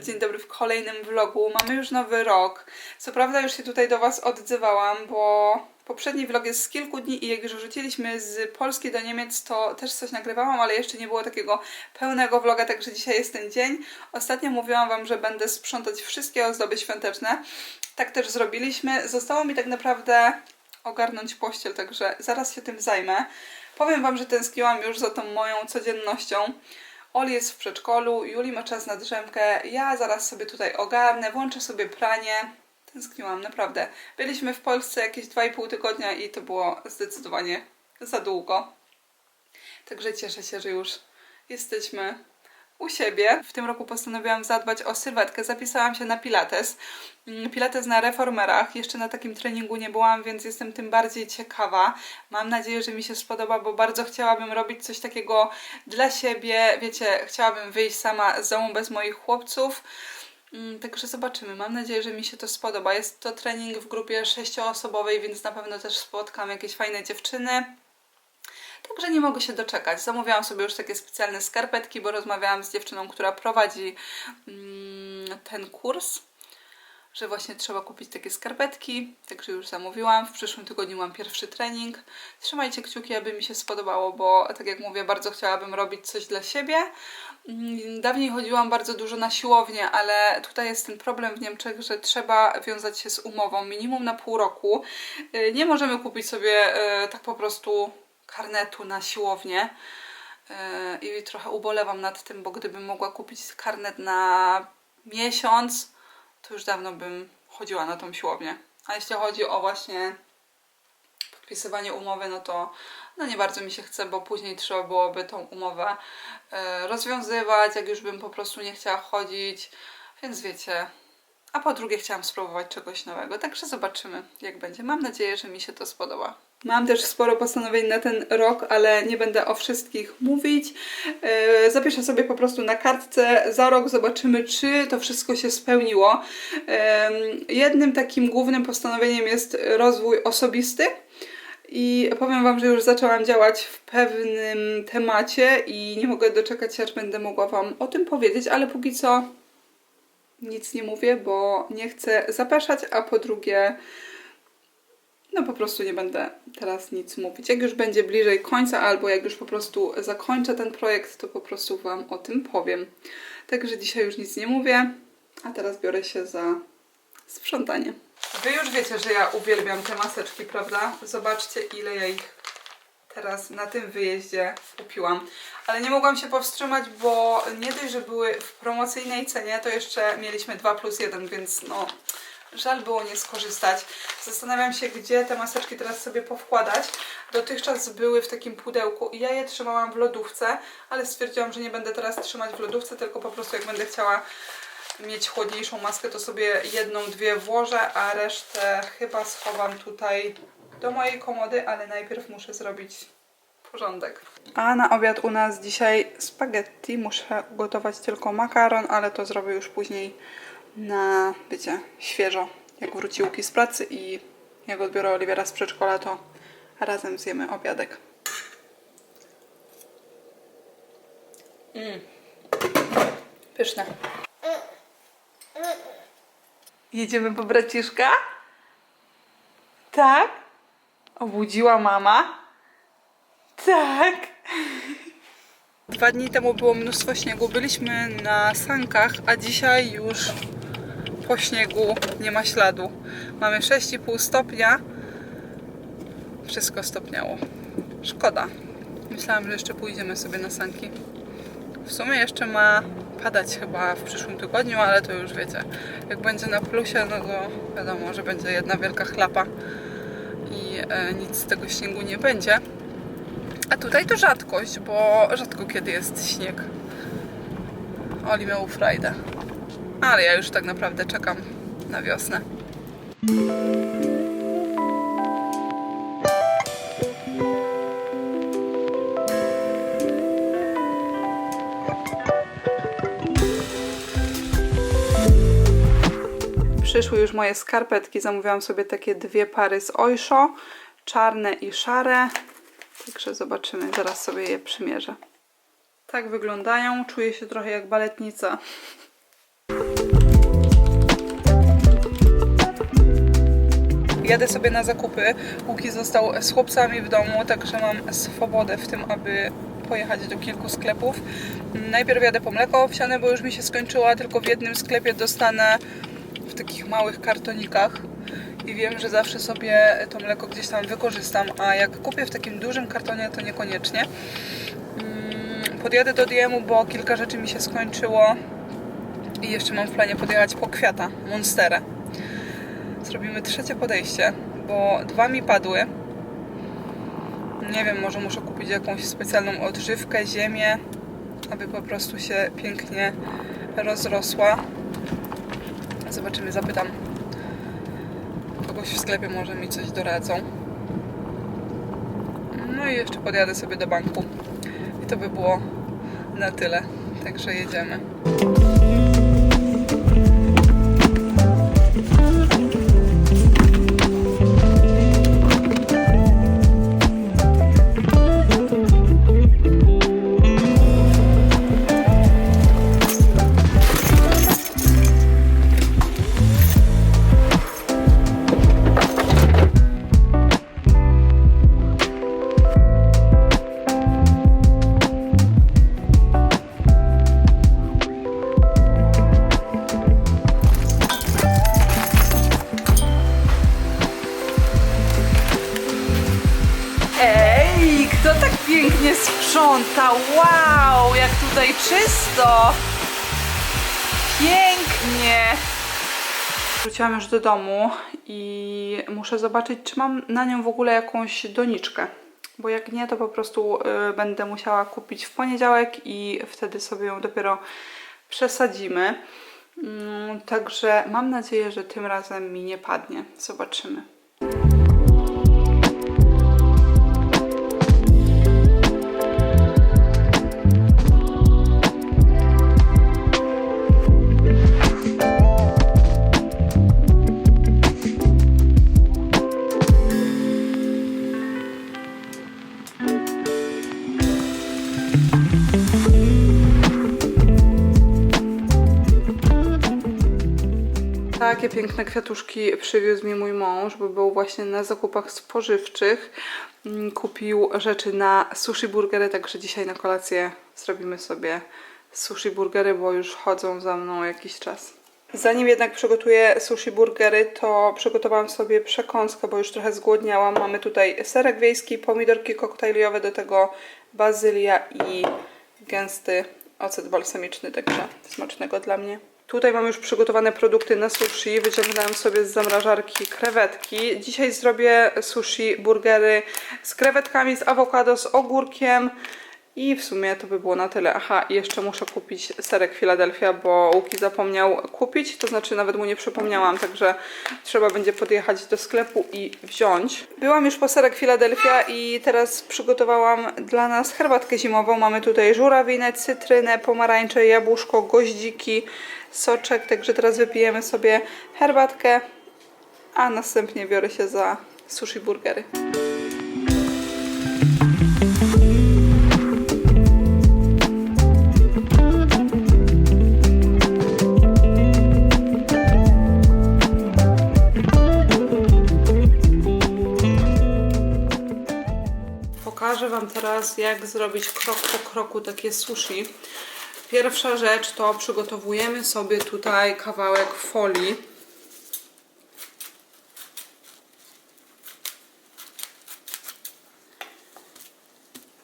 dobry, dzień dobry w kolejnym vlogu. Mamy już nowy rok. Co prawda już się tutaj do Was odzywałam, bo poprzedni vlog jest z kilku dni i jak już wróciliśmy z Polski do Niemiec, to też coś nagrywałam, ale jeszcze nie było takiego pełnego vloga, także dzisiaj jest ten dzień. Ostatnio mówiłam Wam, że będę sprzątać wszystkie ozdoby świąteczne. Tak też zrobiliśmy. Zostało mi tak naprawdę ogarnąć pościel, także zaraz się tym zajmę. Powiem Wam, że tęskniłam już za tą moją codziennością. Oli jest w przedszkolu, Juli ma czas na drzemkę, ja zaraz sobie tutaj ogarnę, włączę sobie pranie. Tęskniłam, naprawdę. Byliśmy w Polsce jakieś 2,5 tygodnia i to było zdecydowanie za długo. Także cieszę się, że już jesteśmy u siebie. W tym roku postanowiłam zadbać o sylwetkę. Zapisałam się na Pilates. Mm, Pilates na reformerach. Jeszcze na takim treningu nie byłam, więc jestem tym bardziej ciekawa. Mam nadzieję, że mi się spodoba, bo bardzo chciałabym robić coś takiego dla siebie. Wiecie, chciałabym wyjść sama z domu bez moich chłopców. Mm, Także zobaczymy. Mam nadzieję, że mi się to spodoba. Jest to trening w grupie sześcioosobowej, więc na pewno też spotkam jakieś fajne dziewczyny. Także nie mogę się doczekać. Zamówiłam sobie już takie specjalne skarpetki, bo rozmawiałam z dziewczyną, która prowadzi mm, ten kurs, że właśnie trzeba kupić takie skarpetki. Także już zamówiłam. W przyszłym tygodniu mam pierwszy trening. Trzymajcie kciuki, aby mi się spodobało, bo tak jak mówię, bardzo chciałabym robić coś dla siebie. Mm, Dawniej chodziłam bardzo dużo na siłownię, ale tutaj jest ten problem w Niemczech, że trzeba wiązać się z umową minimum na pół roku. Y, Nie możemy kupić sobie y, tak po prostu karnetu na siłownię. Y, I trochę ubolewam nad tym, bo gdybym mogła kupić karnet na miesiąc, to już dawno bym chodziła na tą siłownię. A jeśli chodzi o właśnie podpisywanie umowy, no to no nie bardzo mi się chce, bo później trzeba byłoby tą umowę e, rozwiązywać, jak już bym po prostu nie chciała chodzić, więc wiecie. A po drugie chciałam spróbować czegoś nowego, także zobaczymy jak będzie. Mam nadzieję, że mi się to spodoba. Mam też sporo postanowień na ten rok, ale nie będę o wszystkich mówić. E, Zapiszę sobie po prostu na kartce. Za rok zobaczymy, czy to wszystko się spełniło. Em, Jednym takim głównym postanowieniem jest rozwój osobisty. I powiem Wam, że już zaczęłam działać w pewnym temacie i nie mogę doczekać się, aż będę mogła Wam o tym powiedzieć, ale póki co nic nie mówię, bo nie chcę zapeszać, a po drugie, no po prostu nie będę teraz nic mówić. Jak już będzie bliżej końca, albo jak już po prostu zakończę ten projekt, to po prostu Wam o tym powiem. Także dzisiaj już nic nie mówię, a teraz biorę się za sprzątanie. Wy już wiecie, że ja uwielbiam te maseczki, prawda? Zobaczcie, ile ja ich teraz na tym wyjeździe kupiłam. Ale nie mogłam się powstrzymać, bo nie dość, że były w promocyjnej cenie, to jeszcze mieliśmy 2 plus 1, więc no żal było nie skorzystać. Zastanawiam się, gdzie te maseczki teraz sobie powkładać. Dotychczas były w takim pudełku i ja je trzymałam w lodówce, ale stwierdziłam, że nie będę teraz trzymać w lodówce, tylko po prostu jak będę chciała mieć chłodniejszą maskę, to sobie jedną, dwie włożę, a resztę chyba schowam tutaj do mojej komody, ale najpierw muszę zrobić porządek. A na obiad u nas dzisiaj spaghetti. Muszę ugotować tylko makaron, ale to zrobię już później na, wiecie, świeżo. Jak wróci Łuki z pracy i jak odbiorę Oliwiera z przedszkola, to razem zjemy obiadek. Mm. Pyszne. Jedziemy po braciszka? Tak? Obudziła mama? Tak. Dwa dni temu było mnóstwo śniegu. Byliśmy na sankach, a dzisiaj już po śniegu nie ma śladu. Mamy 6,5 stopnia. Wszystko stopniało. Szkoda. Myślałam, że jeszcze pójdziemy sobie na sanki. W sumie jeszcze ma padać chyba w przyszłym tygodniu, ale to już wiecie. Jak będzie na plusie, no to wiadomo, że będzie jedna wielka chlapa i e, nic z tego śniegu nie będzie. A tutaj to rzadkość, bo rzadko kiedy jest śnieg. Oli miał frajdę. Ale ja już tak naprawdę czekam na wiosnę. Przyszły już moje skarpetki. Zamówiłam sobie takie dwie pary z Oysho. Czarne i szare. Także zobaczymy. Zaraz sobie je przymierzę. Tak wyglądają. Czuję się trochę jak baletnica. Jadę sobie na zakupy. Łuki został z chłopcami w domu, także mam swobodę w tym, aby pojechać do kilku sklepów. Najpierw jadę po mleko owsiane, bo już mi się skończyła, tylko w jednym sklepie dostanę w takich małych kartonikach i wiem, że zawsze sobie to mleko gdzieś tam wykorzystam, a jak kupię w takim dużym kartonie, to niekoniecznie. Mm, Podjadę do DM-u, bo kilka rzeczy mi się skończyło i jeszcze mam w planie podjechać po kwiata, monsterę. Zrobimy trzecie podejście, bo dwa mi padły. Nie wiem, może muszę kupić jakąś specjalną odżywkę, ziemię, aby po prostu się pięknie rozrosła. Zobaczymy, zapytam kogoś w sklepie, może mi coś doradzą. No i jeszcze podjadę sobie do banku. I to by było na tyle. Także jedziemy. Wow, jak tutaj czysto! Pięknie! Wróciłam już do domu i muszę zobaczyć, czy mam na nią w ogóle jakąś doniczkę. Bo jak nie, to po prostu y, będę musiała kupić w poniedziałek i wtedy sobie ją dopiero przesadzimy. Mm, także mam nadzieję, że tym razem mi nie padnie. Zobaczymy. Takie piękne kwiatuszki przywiózł mi mój mąż, bo był właśnie na zakupach spożywczych. Mm, Kupił rzeczy na sushi burgery, także dzisiaj na kolację zrobimy sobie sushi burgery, bo już chodzą za mną jakiś czas. Zanim jednak przygotuję sushi burgery, to przygotowałam sobie przekąskę, bo już trochę zgłodniałam. Mamy tutaj serek wiejski, pomidorki koktajlowe, do tego bazylia i gęsty ocet balsamiczny, także smacznego dla mnie. Tutaj mam już przygotowane produkty na sushi. Wyciągnęłam sobie z zamrażarki krewetki. Dzisiaj zrobię sushi burgery z krewetkami, z awokado, z ogórkiem. I w sumie to by było na tyle. Aha, jeszcze muszę kupić serek Philadelphia, bo Łuki zapomniał kupić, to znaczy nawet mu nie przypomniałam, także trzeba będzie podjechać do sklepu i wziąć. Byłam już po serek Philadelphia i teraz przygotowałam dla nas herbatkę zimową. Mamy tutaj żurawinę, cytrynę, pomarańcze, jabłuszko, goździki, soczek, także teraz wypijemy sobie herbatkę, a następnie biorę się za sushi burgery. Pokażę Wam teraz, jak zrobić krok po kroku takie sushi. Pierwsza rzecz to przygotowujemy sobie tutaj kawałek folii.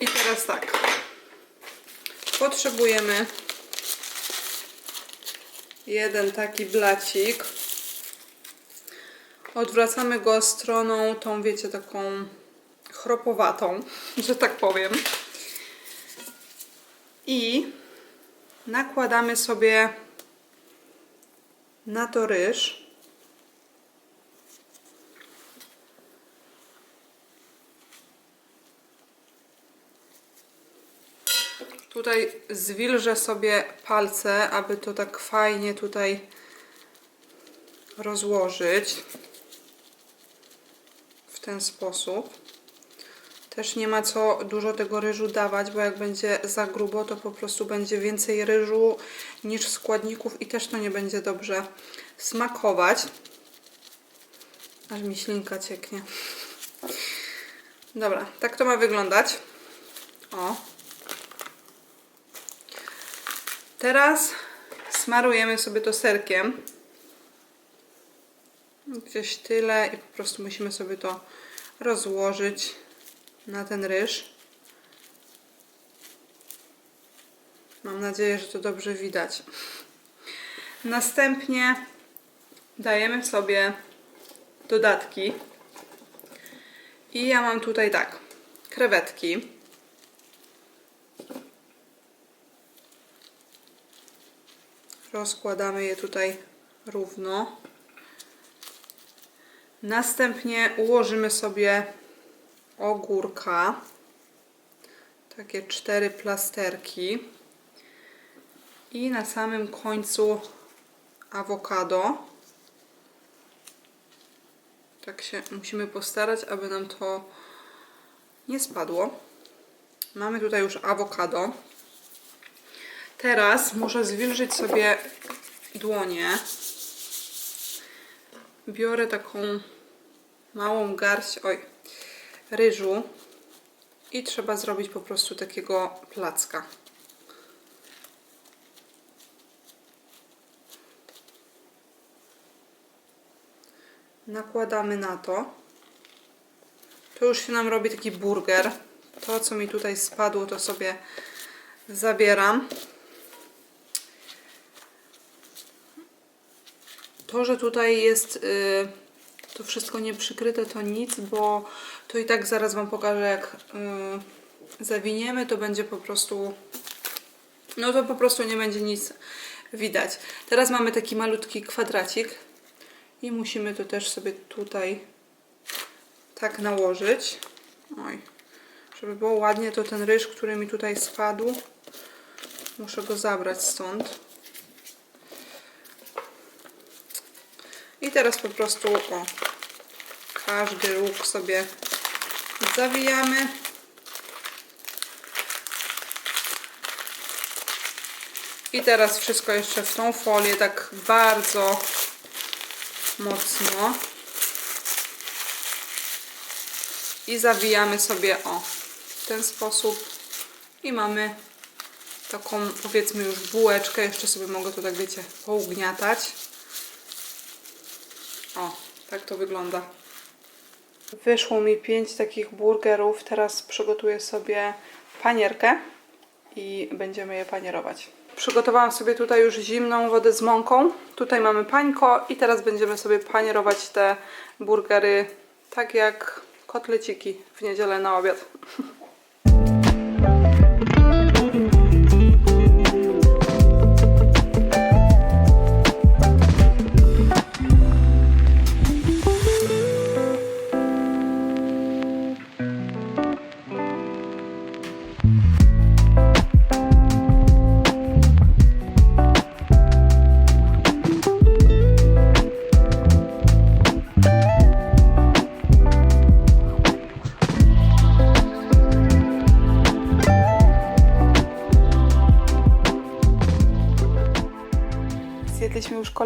I teraz tak. Potrzebujemy jeden taki blacik. Odwracamy go stroną tą, wiecie, taką chropowatą, że tak powiem. I nakładamy sobie na to ryż. Tutaj zwilżę sobie palce, aby to tak fajnie tutaj rozłożyć w ten sposób Też nie ma co dużo tego ryżu dawać, bo jak będzie za grubo, to po prostu będzie więcej ryżu niż składników i też to nie będzie dobrze smakować. Aż mi ślinka cieknie. Dobra, tak to ma wyglądać. O. Teraz smarujemy sobie to serkiem. Gdzieś tyle i po prostu musimy sobie to rozłożyć na ten ryż. Mam nadzieję, że to dobrze widać. Następnie dajemy sobie dodatki. I ja mam tutaj tak, krewetki. Rozkładamy je tutaj równo. Następnie ułożymy sobie ogórka. Takie cztery plasterki. I na samym końcu awokado. Tak się musimy postarać, aby nam to nie spadło. Mamy tutaj już awokado. Teraz muszę zwilżyć sobie dłonie. Biorę taką małą garść oj, ryżu i trzeba zrobić po prostu takiego placka. Nakładamy na to. To już się nam robi taki burger. To, co mi tutaj spadło, to sobie zabieram. To, że tutaj jest y, to wszystko nie przykryte, to nic, bo to i tak zaraz Wam pokażę, jak y, zawiniemy, to będzie po prostu, no to po prostu nie będzie nic widać. Teraz mamy taki malutki kwadracik i musimy to też sobie tutaj tak nałożyć. Oj, żeby było ładnie, to ten ryż, który mi tutaj spadł, muszę go zabrać stąd. I teraz po prostu o, każdy róg sobie zawijamy. I teraz wszystko jeszcze w tą folię tak bardzo mocno. I zawijamy sobie o w ten sposób. I mamy taką powiedzmy już bułeczkę. Jeszcze sobie mogę to tak wiecie pougniatać. O, tak to wygląda. Wyszło mi pięć takich burgerów. Teraz przygotuję sobie panierkę i będziemy je panierować. Przygotowałam sobie tutaj już zimną wodę z mąką. Tutaj mamy pańko i teraz będziemy sobie panierować te burgery tak jak kotleciki w niedzielę na obiad.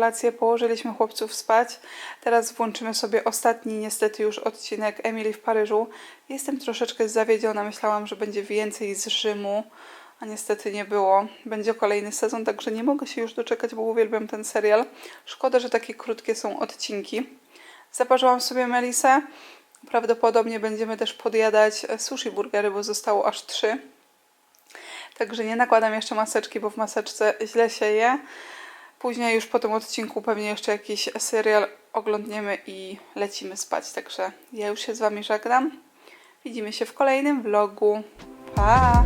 kolację, położyliśmy chłopców spać. Teraz włączymy sobie ostatni, niestety już odcinek Emily w Paryżu. Jestem troszeczkę zawiedziona, myślałam, że będzie więcej z Rzymu, a niestety nie było. Będzie kolejny sezon, także nie mogę się już doczekać, bo uwielbiam ten serial. Szkoda, że takie krótkie są odcinki. Zaparzyłam sobie melisę. Prawdopodobnie będziemy też podjadać sushi burgery, bo zostało aż trzy. Także nie nakładam jeszcze maseczki, bo w maseczce źle się je. Później już po tym odcinku pewnie jeszcze jakiś serial oglądniemy i lecimy spać. Także ja już się z Wami żegnam. Widzimy się w kolejnym vlogu. Pa!